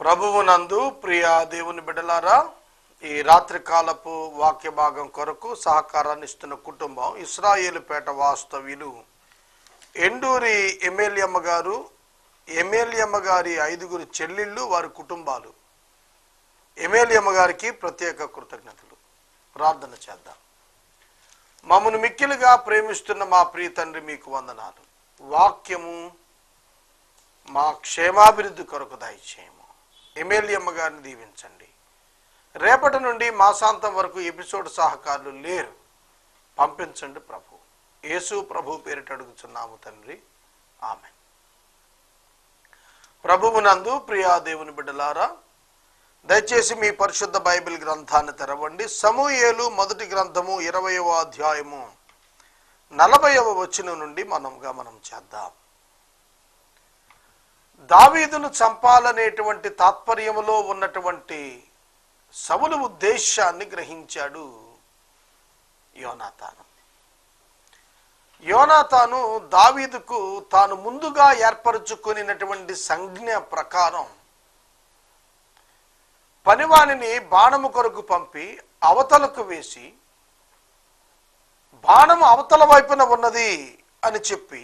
ప్రభువునందు ప్రియ దేవుని బిడలారా ఈ రాత్రి కాలపు వాక్య భాగం కొరకు సహకారాన్ని ఇస్తున్న కుటుంబం ఇస్రాయేలుపేట వాస్తవ్యులు. ఎండూరి ఎమ్మెల్యమ్మ గారు ఎమ్మెల్యమ్మ గారి ఐదుగురు చెల్లెళ్ళు వారి కుటుంబాలు. ఎమ్మెల్యమ్మ గారికి ప్రత్యేక కృతజ్ఞతలు. ప్రార్థన చేద్దాం. మమ్మను మిక్కిలుగా ప్రేమిస్తున్న మా ప్రియ తండ్రి మీకు వందనాలు. వాక్యము మా క్షేమాభివృద్ధి కొరకు దయచేయము. ఎమ్మెల్యేమ్మ గారిని దీవించండి. రేపటి నుండి మాసాంతం వరకు ఎపిసోడ్ సహకారులు లేరు. పంపించండి ప్రభు. యేసు ప్రభు పేరిట అడుగుచున్నాము తండ్రి. ఆమె ప్రభువునందు ప్రియా దేవుని బిడ్డలారా దయచేసి మీ పరిశుద్ధ బైబిల్ గ్రంథాన్ని తెరవండి. సమూయేలు మొదటి గ్రంథము ఇరవయవ అధ్యాయము నలభైవ వచనం నుండి మనం గమనం చేద్దాం. దావీదును చంపాలనేటువంటి తాత్పర్యములో ఉన్నటువంటి సవులు ఉద్దేశాన్ని గ్రహించాడు యోనాతాను. యోనాతాను దావీదుకు తాను ముందుగా ఏర్పరచుకునినటువంటి సంజ్ఞ ప్రకారం పనివానిని బాణము కొరకు పంపి అవతలకు వేసి బాణము అవతల వైపున ఉన్నది అని చెప్పి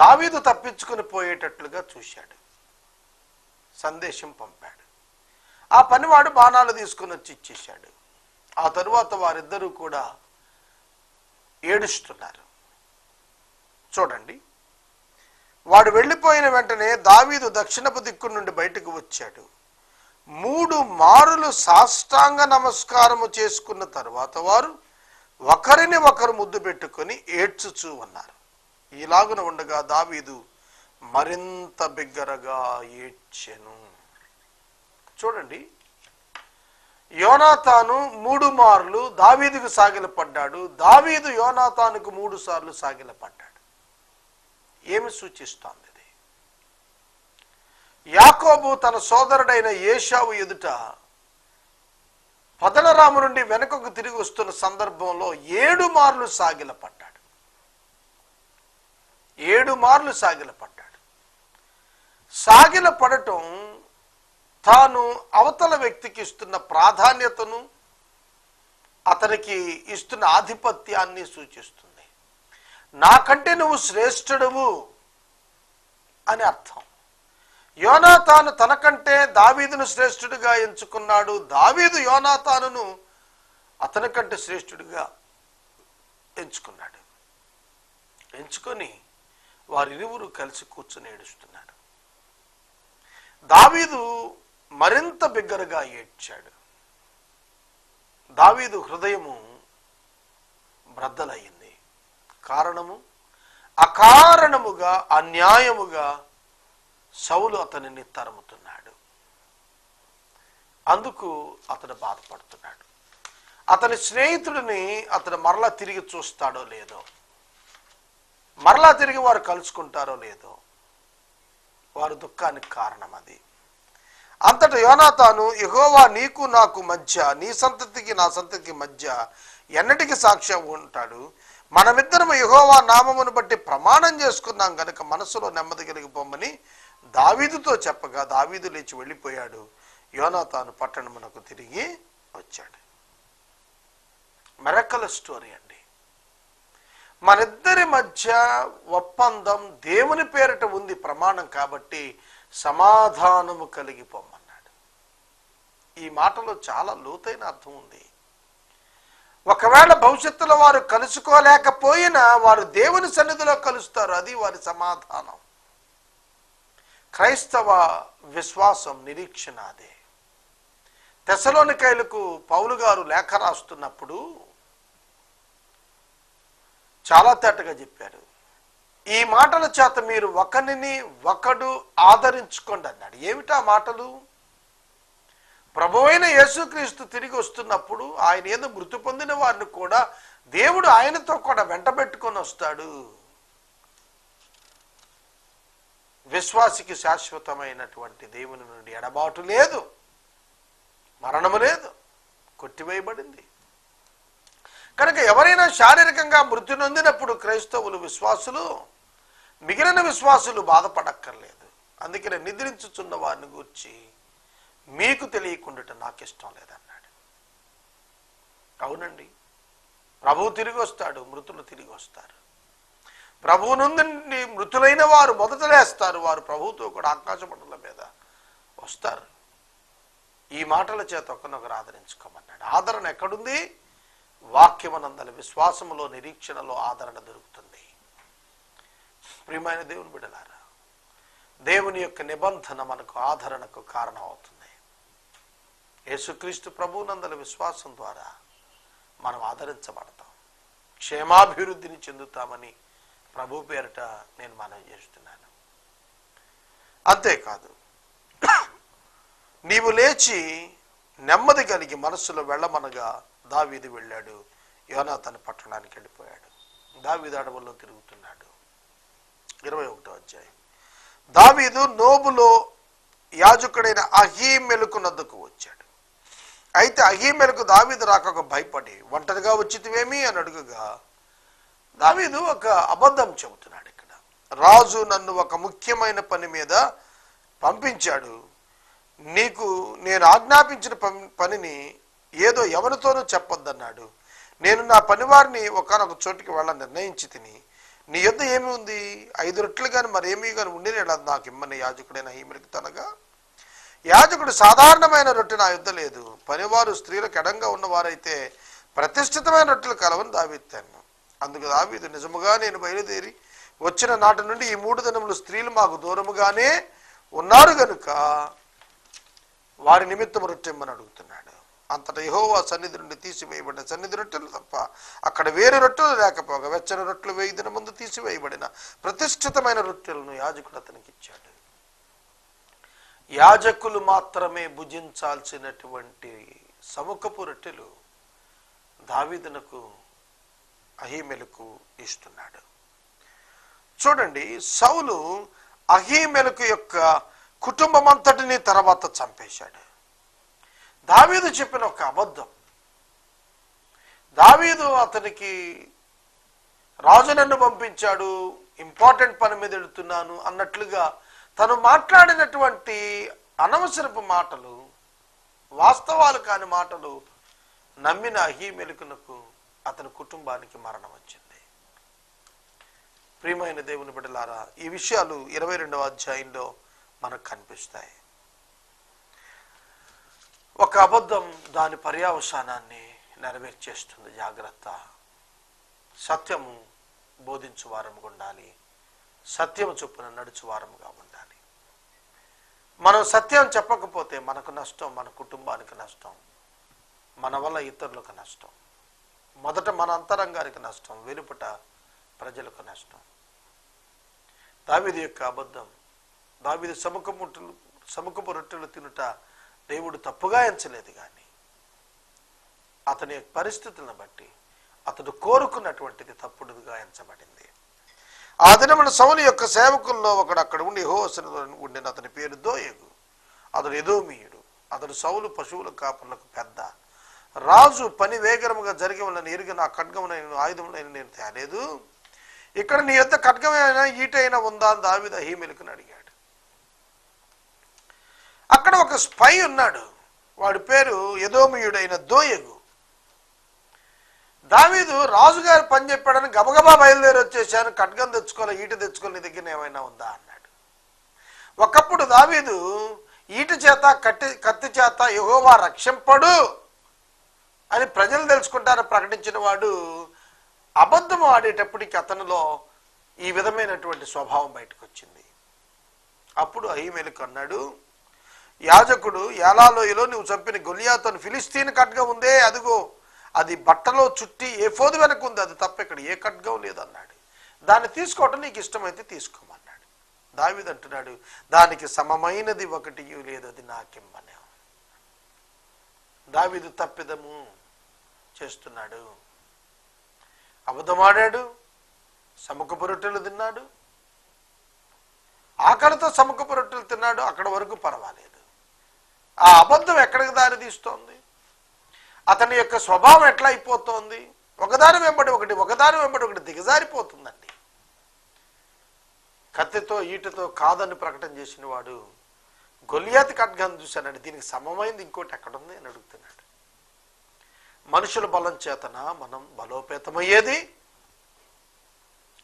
దావీదు తప్పించుకుని పోయేటట్లుగా చూశాడు. సందేశం పంపాడు. ఆ పనివాడు బాణాలు తీసుకుని వచ్చి ఇచ్చేశాడు. ఆ తరువాత వారిద్దరూ కూడా ఏడుస్తున్నారు. చూడండి. వాడు వెళ్ళిపోయిన వెంటనే దావీదు దక్షిణపు దిక్కు నుండి బయటకు వచ్చాడు. మూడు మారులు సాష్టాంగ నమస్కారము చేసుకున్న తర్వాత వారు ఒకరిని ఒకరు ముద్దు పెట్టుకొని ఏడ్చుచూ ఉన్నారు. ఇలాగున ఉండగా దావీదు మరింత బిగ్గరగా ఏడ్చెను. చూడండి యోనాతాను మూడు మార్లు దావీదుకు సాగిలపడ్డాడు. దావీదు యోనాతానుకు మూడు సార్లు సాగిలపడ్డాడు. ఏమి సూచిస్తోంది ఇది? యాకోబు తన సోదరుడైన ఏషావు ఎదుట పదనరాము నుండి వెనుకకు తిరిగి వస్తున్న సందర్భంలో ఏడు మార్లు సాగిలపడ్డాడు. ఏడు మార్లు సాగిలపడ్డాడు సాగిల పడటం తాను అవతల వ్యక్తికి ఇస్తున్న ప్రాధాన్యతను అతనికి ఇస్తున్న ఆధిపత్యాన్ని సూచిస్తుంది. నాకంటే నువ్వు శ్రేష్ఠుడువు అని అర్థం. యోనాతాను తనకంటే దావీదును శ్రేష్ఠుడిగా ఎంచుకున్నాడు. దావీదు యోనాతానును తానును అతనికంటే శ్రేష్ఠుడిగా ఎంచుకున్నాడు. ఎంచుకొని వారిరువురు కలిసి కూర్చుని ఏడుస్తున్నారు. దావీదు మరింత బిగ్గరగా ఏడ్చాడు. దావీదు హృదయము బ్రద్దలయ్యింది. కారణము అకారణముగా అన్యాయముగా సౌలు అతనిని తరుముతున్నాడు. అందుకు అతను బాధపడుతున్నాడు. అతని స్నేహితుడిని అతను మరలా తిరిగి చూస్తాడో లేదో మరలా తిరిగి వారు కలుసుకుంటారో లేదో వారు దుఃఖానికి కారణం అది. అంతట యోనాతాను ఎగోవా నీకు నాకు మధ్య నీ సంతతికి నా సంతతికి మధ్య ఎన్నటికి సాక్ష్యం ఉంటాడు? మనమిద్దరం యహోవా నామమును బట్టి ప్రమాణం చేసుకున్నాం కనుక మనసులో నెమ్మది కలిగిపోమని దావీదుతో చెప్పగా దావీదు లేచి వెళ్ళిపోయాడు. యోనాతాను పట్టణమునకు తిరిగి వచ్చాడు. మెరకల స్టోరీ అండి. మనిద్దరి మధ్య ఒప్పందం దేవుని పేరిట ఉంది ప్రమాణం కాబట్టి సమాధానము కలిగిపోమన్నాడు. ఈ మాటలో చాలా లోతైన అర్థం ఉంది. ఒకవేళ భవిష్యత్తులో వారు కలుసుకోలేకపోయినా వారు దేవుని సన్నిధిలో కలుస్తారు అది వారి సమాధానం. క్రైస్తవ విశ్వాసం నిరీక్షణ అదే. తెసలోనికైలకు పౌలు గారు లేఖ రాస్తున్నప్పుడు చాలా తేటగా చెప్పారు. ఈ మాటల చేత మీరు ఒకరిని ఒకడు ఆదరించుకోండి అన్నాడు. ఏమిటా మాటలు? ప్రభువైన యేసుక్రీస్తు తిరిగి వస్తున్నప్పుడు ఆయన ఏదో మృతి పొందిన వారిని కూడా దేవుడు ఆయనతో కూడా వెంటబెట్టుకొని వస్తాడు. విశ్వాసికి శాశ్వతమైనటువంటి దేవుని నుండి ఎడబాటు లేదు. మరణము లేదు. కొట్టివేయబడింది. కనుక ఎవరైనా శారీరకంగా మృతి నొందినప్పుడు క్రైస్తవులు విశ్వాసులు మిగిలిన విశ్వాసులు బాధపడక్కర్లేదు. అందుకనే నిద్రించుచున్న వారిని గూర్చి మీకు తెలియకుండా నాకు ఇష్టం లేదన్నాడు. అవునండి. ప్రభువు తిరిగి వస్తాడు మృతులు తిరిగి వస్తారు. ప్రభువు నుండి మృతులైన వారు మొదట లేస్తారు వారు ప్రభువుతో కూడా ఆకాశమండల మీద వస్తారు. ఈ మాటల చేత ఒకరినొకరు ఆదరించుకోమన్నాడు. ఆదరణ ఎక్కడుంది? వాక్యమనందల విశ్వాసములో నిరీక్షణలో ఆదరణ దొరుకుతుంది. ప్రియమైన దేవుని బిడలారా దేవుని యొక్క నిబంధన మనకు ఆదరణకు కారణం అవుతుంది యేసుక్రీస్తు ప్రభునందల విశ్వాసం ద్వారా మనం ఆదరించబడతాం. క్షేమాభివృద్ధిని చెందుతామని ప్రభు పేరిట నేను మనం చేస్తున్నాను. అంతేకాదు నీవు లేచి నెమ్మది కలిగి మనస్సులో వెళ్ళమనగా దావీదు వెళ్ళాడు. యోనాథన్ పట్టణానికి వెళ్ళిపోయాడు. దావీదు అడవుల్లో తిరుగుతున్నాడు. ఇరవై ఒకటో అధ్యాయం. దావీదు నోబులో యాజకుడైన అహీమెలుకునద్దకు వచ్చాడు. అయితే అహీమెలకు దావీదు రాక భయపడి ఒంటరిగా వచ్చితివేమి? అని అడుగుగా దావీదు ఒక అబద్ధం చెబుతున్నాడు ఇక్కడ. రాజు నన్ను ఒక ముఖ్యమైన పని మీద పంపించాడు. నీకు నేను ఆజ్ఞాపించిన పనిని ఏదో ఎవరితోనూ చెప్పొద్దన్నాడు. నేను నా పనివారిని ఒకనొక చోటికి వెళ్ళ నిర్ణయించి తిని నీ యుద్ధ ఏమి ఉంది? ఐదు రొట్టెలు కానీ మరేమీ కానీ ఉండి నాకు ఇమ్మని యాజకుడైన హీమిరికి తనగా యాజకుడు సాధారణమైన రొట్టె నా యుద్ధ లేదు. పనివారు స్త్రీలకు ఎడంగా ఉన్నవారైతే ప్రతిష్ఠితమైన రొట్టెలు కలవని దావెత్తాను అందుకు దావీదు నిజముగా నేను బయలుదేరి వచ్చిన నాటి నుండి ఈ మూడు దినములు స్త్రీలు మాకు దూరముగానే ఉన్నారు గనుక వారి నిమిత్తం రొట్టెమ్మని అడుగుతున్నాడు. అంతట యహోవా సన్నిధి నుండి తీసివేయబడిన సన్నిధి రొట్టెలు తప్ప అక్కడ వేరే రొట్టెలు లేకపోగా వెచ్చని రొట్టెలు వేయి దిన ముందు తీసివేయబడిన ప్రతిష్ఠితమైన రొట్టెలను యాజకుడు అతనికి ఇచ్చాడు. యాజకులు మాత్రమే భుజించాల్సినటువంటి సముఖపు రొట్టెలు దావీదునకు అహీమెలకు ఇస్తున్నాడు. చూడండి సౌలు అహీమెలకు యొక్క కుటుంబం అంతటిని తర్వాత చంపేశాడు. దావీదు చెప్పిన ఒక అబద్ధం. దావీదు అతనికి రాజు నన్ను పంపించాడు ఇంపార్టెంట్ పని మీద వెళుతున్నాను అన్నట్లుగా తను మాట్లాడినటువంటి అనవసరపు మాటలు వాస్తవాలు కాని మాటలు నమ్మిన అహీమెలుకునకు అతని కుటుంబానికి మరణం వచ్చింది. ప్రియమైన దేవుని బిడ్డలారా ఈ విషయాలు ఇరవై రెండవ అధ్యాయంలో మనకు కనిపిస్తాయి. ఒక అబద్ధం దాని పర్యావసానాన్ని నెరవేర్చేస్తుంది జాగ్రత్త. సత్యము బోధించు వారముగా ఉండాలి. సత్యము చొప్పున నడుచు వారముగా ఉండాలి. మనం సత్యం చెప్పకపోతే మనకు నష్టం మన కుటుంబానికి నష్టం మన వల్ల ఇతరులకు నష్టం మొదట మన అంతరంగానికి నష్టం వెలుపట ప్రజలకు నష్టం. దావిది యొక్క అబద్ధం దావిది సముఖము సముఖపు రొట్టెలు తినుట దేవుడు తప్పుగా ఎంచలేదు కానీ అతని పరిస్థితులను బట్టి అతడు కోరుకున్నటువంటిది తప్పుడుగా ఎంచబడింది. ఆ దినమున సౌలు యొక్క సేవకుల్లో ఒకడు అక్కడ ఉండి హోసను ఉండిన అతని పేరు దోయగు. అతడు ఎదోమీయుడు. అతడు సౌలు పశువుల కాపులకు పెద్ద. రాజు పని వేగరముగా జరిగి వలన ఎరిగిన ఆ ఖడ్గమునైన ఆయుధమునైన నేను తేలేదు. ఇక్కడ నీ యొక్క ఖడ్గమైన ఈటైనా ఉందా అని దావిద హీమెలుకుని అడిగాడు. అక్కడ ఒక స్పై ఉన్నాడు. వాడి పేరు యదోమయుడైన దోయగు. దావీదు రాజుగారు పని చెప్పాడని గబగబా బయలుదేరి వచ్చేసాను. ఖడ్గం తెచ్చుకోవాలి ఈట తెచ్చుకోవాలి నీ దగ్గర ఏమైనా ఉందా అన్నాడు. ఒకప్పుడు దావీదు ఈట చేత కట్టి కత్తి చేత యహోవా రక్షింపడు అని ప్రజలు తెలుసుకుంటారని ప్రకటించిన వాడు అబద్ధం ఆడేటప్పటికి అతనిలో ఈ విధమైనటువంటి స్వభావం బయటకు వచ్చింది అప్పుడు అహిమేలకు అన్నాడు యాజకుడు యాలాలోయలో నువ్వు చంపిన గొలియాతను ఫిలిస్తీన్ ఖడ్గం ఉందే అదిగో. అది బట్టలో చుట్టి ఏ ఫోదు వెనక ఉంది అది తప్ప ఇక్కడ ఏ ఖడ్గం లేదన్నాడు. దాన్ని తీసుకోవటం నీకు ఇష్టమైతే తీసుకోమన్నాడు. దావిది అంటున్నాడు దానికి సమమైనది ఒకటి లేదు అది నాకిమ్మనే. దావిదు తప్పిదము చేస్తున్నాడు. అబద్ధమాడాడు సముఖపు రొట్టెలు తిన్నాడు. ఆకలితో సముఖపు రొట్టెలు తిన్నాడు అక్కడ వరకు పర్వాలేదు. ఆ అబద్ధం ఎక్కడికి దారి తీస్తోంది? అతని యొక్క స్వభావం ఎట్లా అయిపోతోంది? ఒకదాని వెంబడి ఒకటి ఒకదాని వెంబడి ఒకటి దిగజారిపోతుందండి. కత్తితో ఈటతో కాదని ప్రకటన చేసిన వాడు గొలియాతి ఖడ్గాన్ని చూశానండి. దీనికి సమమైంది ఇంకోటి ఎక్కడుంది అని అడుగుతున్నాడు. మనుషుల బలం చేతన? మనం బలోపేతమయ్యేది?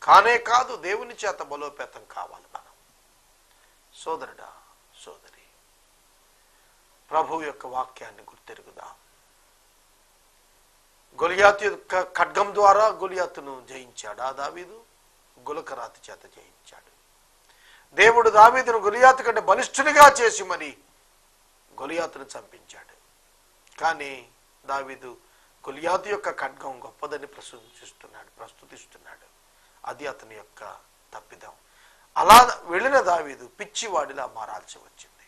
కానే కాదు దేవుని చేత బలోపేతం కావాలి మనం. సోదరుడా సోదరి ప్రభు యొక్క వాక్యాన్ని గుర్తెరుగుదాం? గొలియాతు యొక్క ఖడ్గం ద్వారా గొలియాతును జయించాడు ఆ దావీదు? గులకరాతి చేత జయించాడు. దేవుడు దావీదును గొలియాతు కంటే బలిష్ఠునిగా చేసి మరి గొలియాతును చంపించాడు. కానీ దావీదు గొలియాతు యొక్క ఖడ్గం గొప్పదని ప్రశంసిస్తున్నాడు ప్రస్తుతిస్తున్నాడు. అది అతని యొక్క తప్పిదం. అలా వెళ్ళిన దావీదు పిచ్చివాడిలా మారాల్సి వచ్చింది.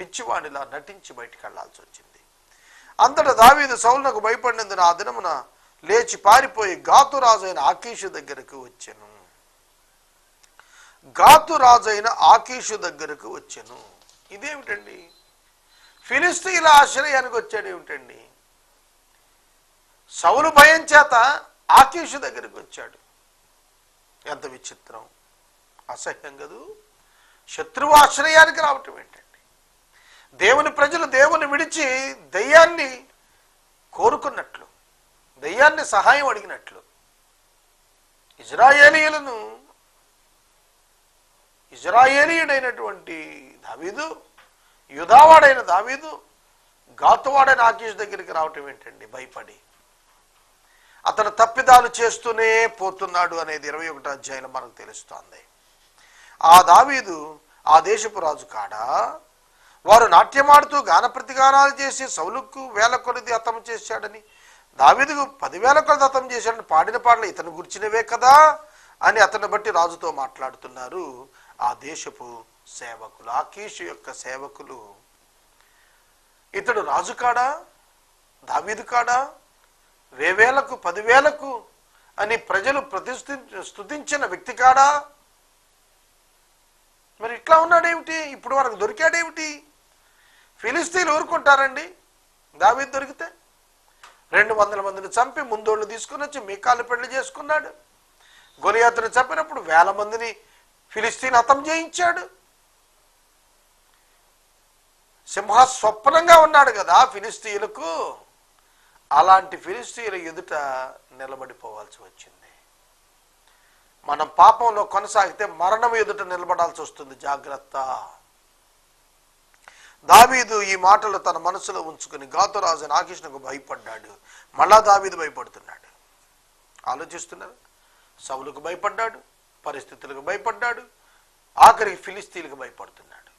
పిచ్చివాడిలా నటించి బయటికి వెళ్ళాల్సి వచ్చింది. అంతటా దావీదు సౌలునకు భయపడినందున ఆ దినమున లేచి పారిపోయి గాతురాజు అయిన ఆకీషు దగ్గరకు వచ్చాను. గాతురాజు అయిన ఆకీషు దగ్గరకు వచ్చాను. ఇదేమిటండి? ఫిలిస్తీన్ల ఆశ్రయానికి వచ్చాడు ఏమిటండి? సౌలు భయం చేత ఆకీషు దగ్గరికి వచ్చాడు. ఎంత విచిత్రం. అసహ్యం కదూ? శత్రువు ఆశ్రయానికి రావటం దేవుని ప్రజలు దేవుని విడిచి దయ్యాన్ని కోరుకున్నట్లు దయ్యాన్ని సహాయం అడిగినట్లు ఇజ్రాయేలీయులను ఇజ్రాయేలీయుడైనటువంటి దావీదు యుధావాడైన దావీదు గాతువాడైన ఆకీష్ దగ్గరికి రావటం ఏంటండి? భయపడి. అతను తప్పిదాలు చేస్తూనే పోతున్నాడు అనేది ఇరవై ఒకటో అధ్యాయంలో మనకు తెలుస్తోంది. ఆ దావీదు ఆ దేశపు రాజు కాడా? వారు నాట్యమాడుతూ గాన ప్రతిగానాలు చేసి సౌలుకు వేల కొలది హతం చేశాడని దావీదుకు పదివేల కొలది హతం చేశాడని పాడిన పాటలు ఇతను గుర్చినవే కదా అని అతన్ని బట్టి రాజుతో మాట్లాడుతున్నారు ఆ దేశపు సేవకులు ఆకీషు యొక్క సేవకులు. ఇతడు రాజు కాడా? దావీదు కాడా? వేవేలకు పదివేలకు అని ప్రజలు ప్రతిష్ఠి స్థుతించిన వ్యక్తి కాడా? మరి ఇట్లా ఉన్నాడేమిటి? ఇప్పుడు మనకు దొరికాడేమిటి? ఫిలిస్తీన్లు ఊరుకుంటారండి. దావీదు దొరికితే రెండు వందల మందిని చంపి ముందోళ్ళు తీసుకుని వచ్చి మీకాలు పెళ్ళి చేసుకున్నాడు. గొలియాతుని చంపినప్పుడు వేల మందిని ఫిలిస్తీన్ హతం చేయించాడు. సింహ స్వప్నంగా ఉన్నాడు కదా ఫిలిస్తీన్లకు. అలాంటి ఫిలిస్తీన్ల ఎదుట నిలబడిపోవాల్సి వచ్చింది. మనం పాపంలో కొనసాగితే మరణం ఎదుట నిలబడాల్సి వస్తుంది. జాగ్రత్త. దావీదు ఈ మాటలు తన మనసులో ఉంచుకుని గాతురాజు నాకృష్ణకు భయపడ్డాడు. మళ్ళా దావీదు భయపడుతున్నాడు. ఆలోచిస్తున్నారు? సవులకు భయపడ్డాడు పరిస్థితులకు భయపడ్డాడు ఆఖరికి ఫిలిస్తీన్లకు భయపడుతున్నాడు.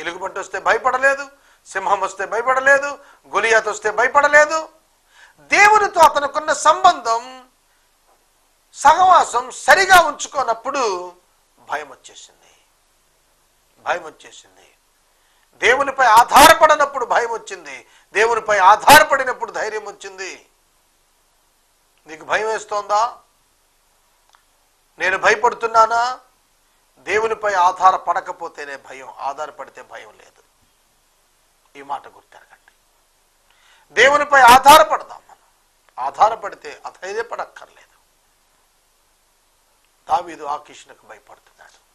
ఎలుగుబంటి వస్తే భయపడలేదు సింహం వస్తే భయపడలేదు గొలియాత్ వస్తే భయపడలేదు. దేవునితో అతనుకున్న సంబంధం సహవాసం సరిగా ఉంచుకోనప్పుడు భయం వచ్చేసింది. భయం వచ్చేసింది. దేవునిపై ఆధారపడినప్పుడు భయం వచ్చింది. దేవునిపై ఆధారపడినప్పుడు ధైర్యం వచ్చింది. నీకు భయం వేస్తోందా? నేను భయపడుతున్నానా? దేవునిపై ఆధారపడకపోతేనే భయం ఆధారపడితే భయం లేదు. ఈ మాట గుర్తెరగండి. దేవునిపై ఆధారపడదాం మనం. ఆధారపడితే అధైర్యపడక్కర్లేదు. దావీదు ఆకీషునకు భయపడుతున్నాడు.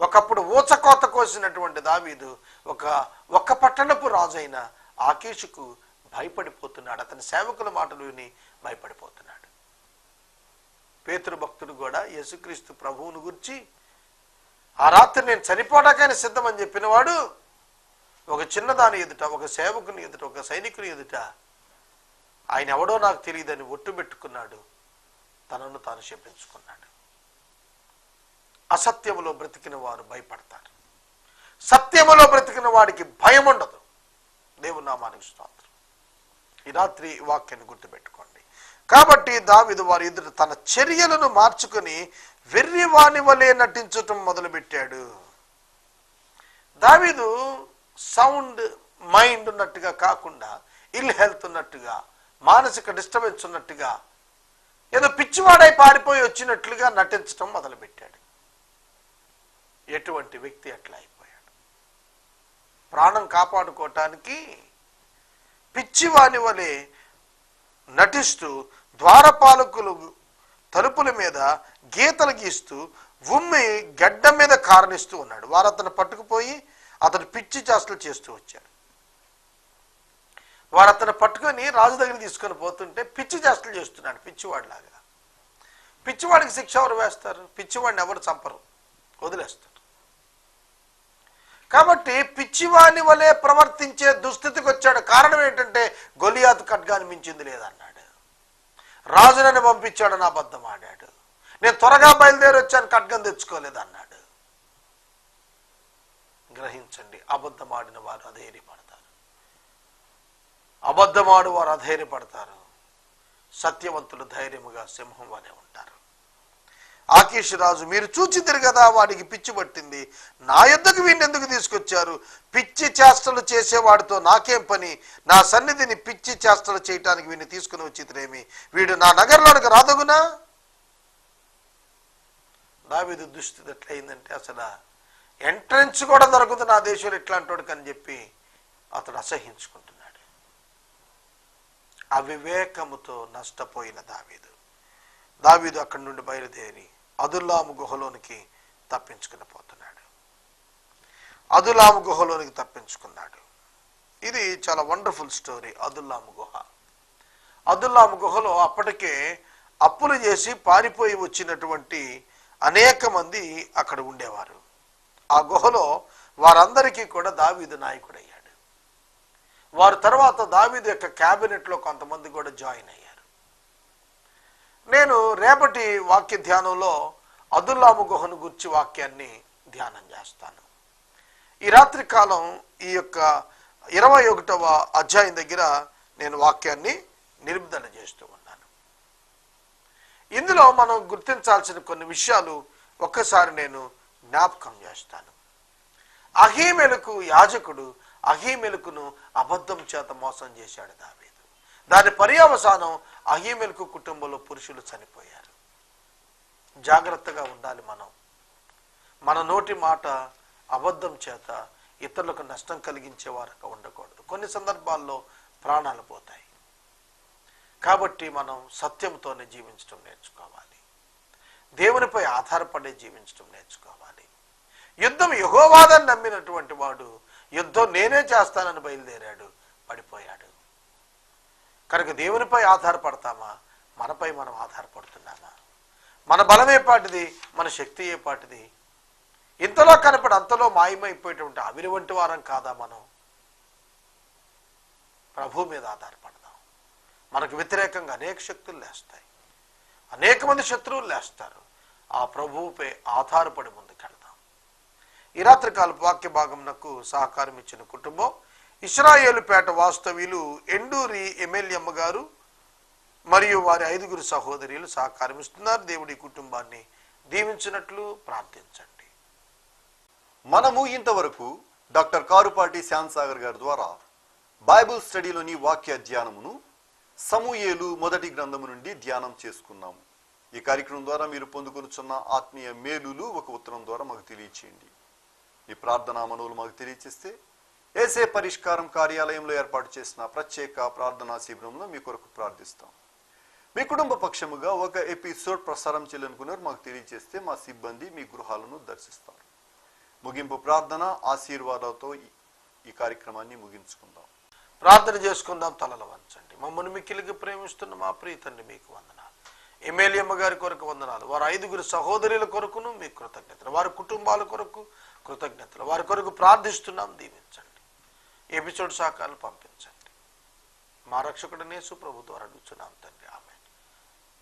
ఒకప్పుడు ఊచకోత కోసినటువంటి దావీదు ఒక ఒక్క పట్టణపు రాజైన ఆకీషుకు భయపడిపోతున్నాడు. అతని సేవకుల మాటలు విని భయపడిపోతున్నాడు. పేతురు భక్తుడు కూడా యేసుక్రీస్తు ప్రభువును గురించి ఆ రాత్రి నేను చనిపోవడాకైనా సిద్ధమని చెప్పినవాడు ఒక చిన్నదాని ఎదుట ఒక సేవకుని ఎదుట ఒక సైనికుని ఎదుట ఆయన ఎవడో నాకు తెలియదని ఒట్టు పెట్టుకున్నాడు. తనను తాను చెప్పించుకున్నాడు అసత్యములో బ్రతికిన వారు భయపడతారు. సత్యములో బ్రతికిన వాడికి భయం ఉండదు దేవుని నామానికి స్తోత్రం. ఈ రాత్రి వాక్యాన్ని గుర్తుపెట్టుకోండి. కాబట్టి దావిదు వారి ఎదుట తన చర్యలను మార్చుకుని వెర్రి వాణి వలె నటించటం మొదలుపెట్టాడు. దావీదు సౌండ్ మైండ్ ఉన్నట్టుగా కాకుండా ఇల్ హెల్త్ ఉన్నట్టుగా మానసిక డిస్టర్బెన్స్ ఉన్నట్టుగా ఏదో పిచ్చివాడై పారిపోయి వచ్చినట్లుగా నటించడం మొదలుపెట్టాడు. ఎటువంటి వ్యక్తి అట్లా అయిపోయాడు? ప్రాణం కాపాడుకోవటానికి పిచ్చివాని వలె నటిస్తూ ద్వారపాలకులు తలుపుల మీద గీతలు గీస్తూ ఉమ్మి గడ్డ మీద కారణిస్తూ ఉన్నాడు. వారు అతను పట్టుకుపోయి అతను పిచ్చి చేష్టలు చేస్తూ వచ్చాడు. వారు అతను పట్టుకొని రాజు దగ్గర తీసుకొని పోతుంటే పిచ్చి చేష్టలు చేస్తున్నాడు పిచ్చివాడిలాగా. పిచ్చివాడికి శిక్ష ఎవరు వేస్తారు? పిచ్చివాడిని ఎవరు చంపరు? వదిలేస్తారు. కాబట్టి పిచ్చివాణి వలె ప్రవర్తించే దుస్థితికి వచ్చాడు. కారణం ఏంటంటే గొలియాత్ ఖడ్గాని మించింది లేదన్నాడు. రాజునని పంపించాడని అబద్ధం ఆడాడు. నేను త్వరగా బయలుదేరి వచ్చాను ఖడ్గం తెచ్చుకోలేదన్నాడు. గ్రహించండి అబద్ధం ఆడిన వారు అధైర్యపడతారు. అబద్ధమాడు వారు అధైర్యపడతారు. సత్యవంతులు ధైర్యముగా సింహం వలె ఉంటారు. ఆకీష్ రాజు మీరు చూచిద్దరు కదా వాడికి పిచ్చి పట్టింది. నా యొద్దకు వీడిని ఎందుకు తీసుకొచ్చారు? పిచ్చి చేష్టలు చేసేవాడితో నాకేం పని? నా సన్నిధిని పిచ్చి చేష్టలు చేయటానికి వీడిని తీసుకుని వచ్చిద్రేమి? వీడు నా నగరంలోనికి రాదగునా? దావీదు దుస్థితి ఎట్లయిందంటే అసలు ఎంట్రన్స్ కూడా దొరకదు నా దేశంలో ఇట్లాంటి అని చెప్పి అతడు అసహించుకుంటున్నాడు. అవివేకముతో నష్టపోయిన దావీదు. దావీదు అక్కడి నుండి బయలుదేరి అదుల్లాము గుహలోనికి తప్పించుకుని పోతున్నాడు. అదుల్లాము గుహలోనికి తప్పించుకున్నాడు. ఇది చాలా వండర్ఫుల్ స్టోరీ అదుల్లాము గుహ. అదుల్లాము గుహలో అప్పటికే అప్పులు చేసి పారిపోయి వచ్చినటువంటి అనేక మంది అక్కడ ఉండేవారు. ఆ గుహలో వారందరికీ కూడా దావీదు నాయకుడయ్యాడు. వారి తర్వాత దావీదు యొక్క క్యాబినెట్లో కొంతమంది కూడా జాయిన్ అయ్యారు. నేను రేపటి వాక్య ధ్యానంలో అదుల్లాము గుహను గుర్చి వాక్యాన్ని ధ్యానం చేస్తాను. ఈ రాత్రి కాలం ఈ యొక్క ఇరవై ఒకటవ అధ్యాయం దగ్గర నేను వాక్యాన్ని నిలుపుదల చేస్తూ ఉన్నాను. ఇందులో మనం గుర్తించాల్సిన కొన్ని విషయాలు ఒక్కసారి నేను జ్ఞాపకం చేస్తాను. అహీమెలకు యాజకుడు అహీమెలకును అబద్ధం చేత మోసం చేశాడు దావీదు. దాని పర్యవసానం అహీమెలకు కుటుంబంలో పురుషులు చనిపోయారు. జాగ్రత్తగా ఉండాలి మనం. మన నోటి మాట అబద్ధం చేత ఇతరులకు నష్టం కలిగించే వారుగా ఉండకూడదు. కొన్ని సందర్భాల్లో ప్రాణాలు పోతాయి. కాబట్టి మనం సత్యంతోనే జీవించడం నేర్చుకోవాలి. దేవునిపై ఆధారపడి జీవించడం నేర్చుకోవాలి. యుద్ధం యుగోవాదని నమ్మినటువంటి వాడు యుద్ధం నేనే చేస్తానని బయలుదేరాడు పడిపోయాడు. కనుక దేవునిపై ఆధారపడతామా? మనపై మనం ఆధారపడుతున్నామా? మన బలం ఏపాటిది పాటిది మన శక్తి ఏ పాటిది. ఇంతలో కనపడి అంతలో మాయమైపోయేటువంటి ఆవిరి వంటి వారం కాదా మనం? ప్రభు మీద ఆధారపడదాం. మనకు వ్యతిరేకంగా అనేక శక్తులు లేస్తాయి. అనేక మంది శత్రువులు లేస్తారు. ఆ ప్రభువుపై ఆధారపడి ముందుకెళ్దాం. ఈ రాత్రి కాలపు వాక్య భాగంనకు సహకారం ఇచ్చిన కుటుంబం ఇస్రాయేలుపేట వాస్తవ్యులు ఎండూరి ఎమ్మెల్యేమ్మ గారు మరియు వారి ఐదుగురు సహోదరులు సహకారం ఇస్తున్నారు దేవుడి కుటుంబాన్ని దీవించినట్లు ప్రార్థించండి. మనము ఇంతవరకు డాక్టర్ కారుపాటి శ్యాంసాగర్ గారి ద్వారా బైబిల్ స్టడీలోని వాక్య ధ్యానమును సమూయేలు మొదటి గ్రంథము నుండి ధ్యానం చేసుకున్నాము ఈ కార్యక్రమం ద్వారా మీరు పొందుకొనుచున్న ఆత్మీయ మేలులు ఒక ఉత్తరం ద్వారా మాకు తెలియచేయండి. ఈ ప్రార్థనా మనవులు మాకు తెలియచేస్తే ఏసే పరిష్కారం కార్యాలయంలో ఏర్పాటు చేసిన ప్రత్యేక ప్రార్థనా శిబిరంలో మీ కొరకు ప్రార్థిస్తాం. మీ కుటుంబ పక్షముగా ఒక ఎపిసోడ్ ప్రసారం చేయాలనుకున్నారు మాకు తెలియజేస్తే మా సిబ్బంది మీ గృహాలను దర్శిస్తారు. ముగింపు ప్రార్థన ఆశీర్వాదాలతో ఈ- కార్యక్రమాన్ని ముగించుకుందాం. ప్రార్థన చేసుకుందాం తలలు వంచండి. మమ్మల్ని మిక్కిలికి ప్రేమిస్తున్న మా ప్రీతండి మీకు వందనాలు. ఎమ్మెల్యేమ్మ గారి కొరకు వందనాలు. వారు ఐదుగురు సహోదరుల కొరకును మీ కృతజ్ఞతలు. వారి కుటుంబాల కొరకు కృతజ్ఞతలు. వారి కొరకు ప్రార్థిస్తున్నాం దీవించండి. ఎపిసోడ్ సాకాలు పంపించండి. మా రక్షకుడు నేసు ప్రభు ద్వారా అడుగుతున్నాం తండ్రి. ఆమె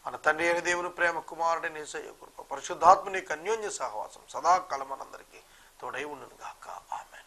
మన తండ్రి అయిన దేవుని ప్రేమ కుమారుడి నేసయ్య కృప పరిశుద్ధాత్మని కన్యోన్య సహవాసం సదాకాలం మనందరికీ తోడై ఉండును గాక ఆమె